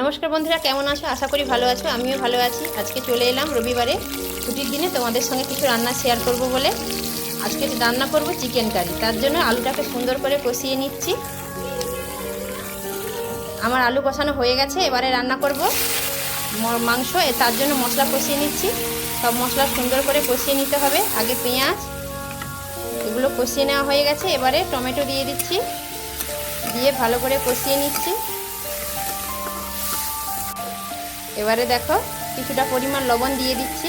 নমস্কার বন্ধুরা, কেমন আছো? আশা করি ভালো আছো, আমিও ভালো আছি। আজকে চলে এলাম রবিবারে ছুটির দিনে তোমাদের সঙ্গে কিছু রান্না শেয়ার করব বলে। আজকে রান্না করব চিকেন কারি তার জন্য আলুটাকে সুন্দর করে কষিয়ে নিচ্ছি। আমার আলু কষানো হয়ে গেছে, এবারে রান্না করব মাংস তার জন্য মশলা কষিয়ে নিচ্ছি। সব মশলা সুন্দর করে কষিয়ে নিতে হবে, আগে পেঁয়াজ, এগুলো কষিয়ে নেওয়া হয়ে গেছে, এবারে টমেটো দিয়ে দিচ্ছি। দিয়ে ভালো করে কষিয়ে নিচ্ছি। এবারে দেখো, কিছুটা পরিমাণ লবণ দিয়ে দিচ্ছি,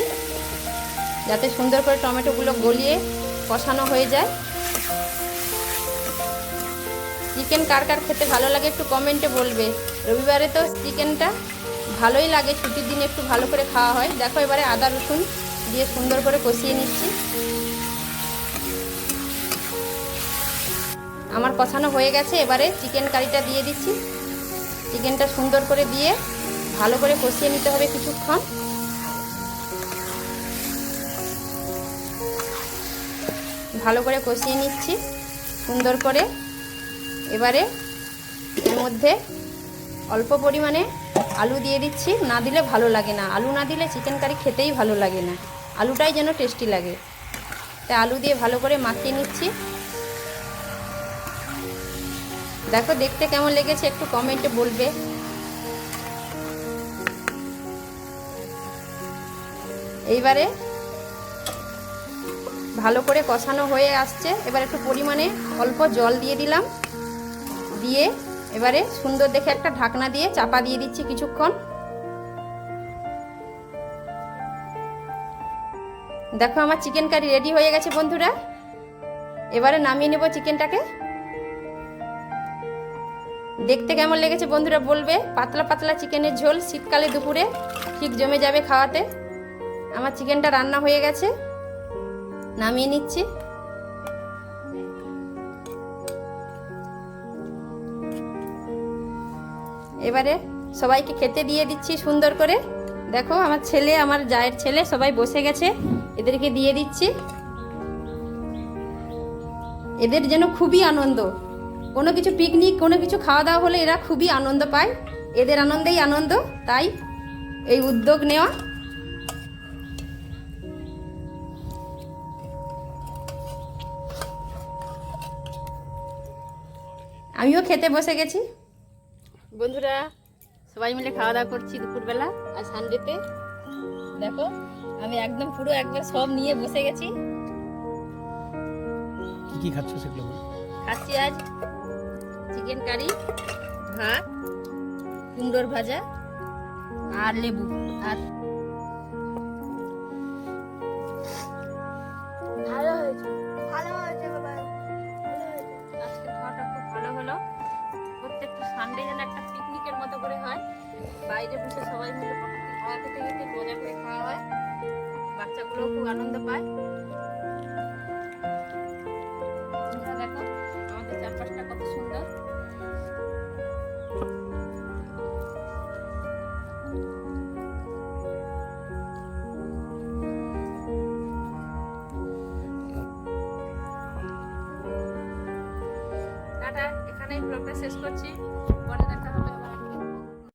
যাতে সুন্দর করে টমেটোগুলো গলিয়ে কষানো হয়ে যায়। চিকেন কার কার খেতে ভালো লাগে একটু কমেন্টে বলবে। রবিবারে তো চিকেনটা ভালোই লাগে, ছুটির দিনে একটু ভালো করে খাওয়া হয়। দেখো এবারে আদা, রসুন দিয়ে সুন্দর করে কষিয়ে নিচ্ছি। আমার কষানো হয়ে গেছে, এবারে চিকেন কারিটা দিয়ে দিচ্ছি। চিকেনটা সুন্দর করে দিয়ে ভালো করে কষিয়ে নিতে হবে কিছুক্ষণ। ভালো করে কষিয়ে নিচ্ছি। সুন্দর করে এবারে এর মধ্যে অল্প পরিমাণে আলু দিয়ে দিচ্ছি। না দিলে ভালো লাগে না। আলু না দিলে চিকেন কারি খেতেই ভালো লাগে না। আলুটাই যেন টেস্টি লাগে। তাই আলু দিয়ে ভালো করে মাখিয়ে নিচ্ছি। দেখো, দেখতে কেমন লেগেছে একটু কমেন্টে বলবে। এইবারে ভালো করে কষানো হয়ে আসছে। এবার একটু পরিমাণে অল্প জল দিয়ে দিলাম। দিয়ে এবারে সুন্দর দেখে একটা ঢাকনা দিয়ে চাপা দিয়ে দিচ্ছি কিছুক্ষণ। দেখো আমার চিকেন কারি রেডি হয়ে গেছে বন্ধুরা। এবারে নামিয়ে নেব চিকেনটাকে দেখতে কেমন লেগেছে বন্ধুরা বলবে। পাতলা পাতলা চিকেনের ঝোল শীতকালে দুপুরে ঠিক জমে যাবে খাওয়াতে। আমার চিকেনটা রান্না হয়ে গেছে। নামিয়ে নিচ্ছি। এবারে সবাইকে খেতে দিয়ে দিচ্ছি সুন্দর করে। দেখো, আমার ছেলে, আমার জায়ের ছেলে সবাই বসে গেছে। এদেরকে দিয়ে দিচ্ছি। এদের যেন খুবই আনন্দ। কোনো কিছু পিকনিক কোনো কিছু খাওয়া দাওয়া হলে এরা খুবই আনন্দ পায়। এদের আনন্দেই আনন্দ। তাই এই উদ্যোগ নেওয়া আমিও খেতে বসে গেছি। বন্ধুরা সবাই মিলে খাওয়া দাওয়া করছি দুপুরবেলা আর সানডেতে দেখো আমি একদম পুরো একবার সব নিয়ে বসে গেছি। কি কি খাচ্ছ সেগুলো খাচ্ছি আজ চিকেন কারি ভাত কুমড়োর ভাজা আর লেবু। আর সানডে যেন একটা পিকনিকের মতো করে হয়। বাইরে বসে সবাই মিলে খাওয়া খেতে খেতে মজা করে খাওয়া হয়। বাচ্চাগুলোও খুব আনন্দ পায়। দেখো, আমাদের চারপাশটা কত সুন্দর। টাটা এখানেই ব্লগটা শেষ করছি পরে দেখা হবে